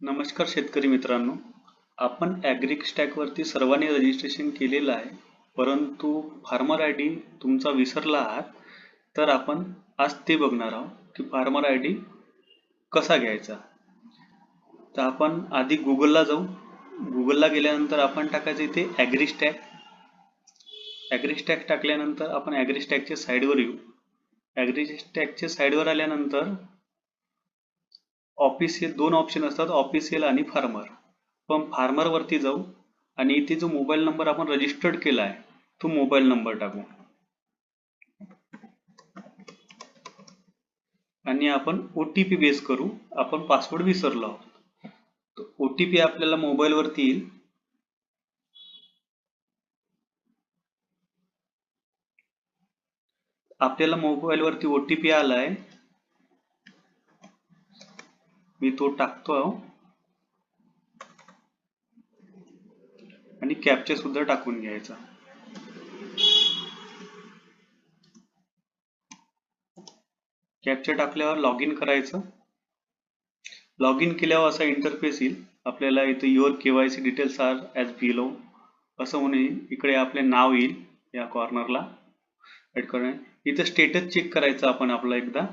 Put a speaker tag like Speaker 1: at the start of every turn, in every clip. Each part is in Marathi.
Speaker 1: नमस्कार शेतकरी मित्रांनो. आपण ॲग्रिक स्टॅकवरती सर्वांनी रजिस्ट्रेशन केलेलं आहे. परंतु फार्मर आय डी तुमचा विसरला आहात. तर आपण आज ते बघणार आहोत की फार्मर आय डी कसा घ्यायचा. तर आपण आधी गुगलला जाऊ. गुगलला गेल्यानंतर आपण टाकायचं इथे ॲग्री स्टॅक ॲग्री स्टॅक टाकल्यानंतर आपण ॲग्री स्टॅकच्या साईडवर येऊ. ॲग्री स्टॅकच्या साईडवर आल्यानंतर ऑफिशियल दोन ऑप्शन असतात ऑफिशियल आणि फार्मर पण फार्मर वरती जाऊ आणि इथे जो मोबाईल नंबर आपण रजिस्टर्ड केला आहे तो मोबाईल नंबर टाकू. आणि आपण ओ टी पी बेस करू आपण पासवर्ड विसरलो आहोत. ओ टी पी आपल्याला मोबाईल वरती येईल. आपल्याला मोबाईल वरती ओ टी पी आलाय. मी तो टाकतो हो. आणि कॅपचे सुद्धा टाकून घ्यायचा. कॅपचे टाकल्यावर लॉग इन करायचं. लॉग इन केल्यावर असा इंटरफेस येईल. आपल्याला इथे your KYC details are as below असं म्हणून इकडे आपले नाव येईल या कॉर्नरला ऍड करून इथं स्टेटस चेक करायचं आपण आपला एकदा.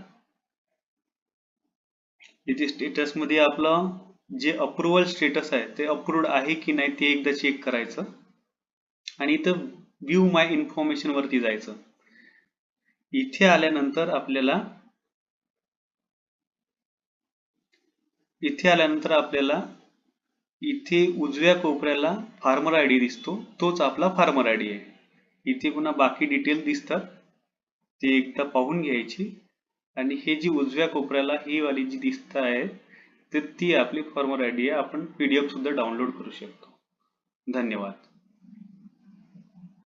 Speaker 1: इथे स्टेटसमध्ये आपलं जे अप्रुव्हल स्टेटस आहे ते अप्रूव्ड आहे की नाही ते एकदा चेक करायचं. आणि इथं व्ह्यू माय इन्फॉर्मेशन वरती जायचं. इथे आल्यानंतर आपल्याला इथे आल्यानंतर आपल्याला इथे उजव्या कोपऱ्याला फार्मर आय डी दिसतो. तोच आपला फार्मर आय डी आहे. इथे पुन्हा बाकी डिटेल दिसतात. ते एकदा पाहून घ्यायची. आणि हे जी उजव्या कोपऱ्याला ही वाली जी दिसत आहे तर ती आपली फॉर्मर आय डी आहे. आपण पीडीएफ सुद्धा डाउनलोड करू शकतो. धन्यवाद.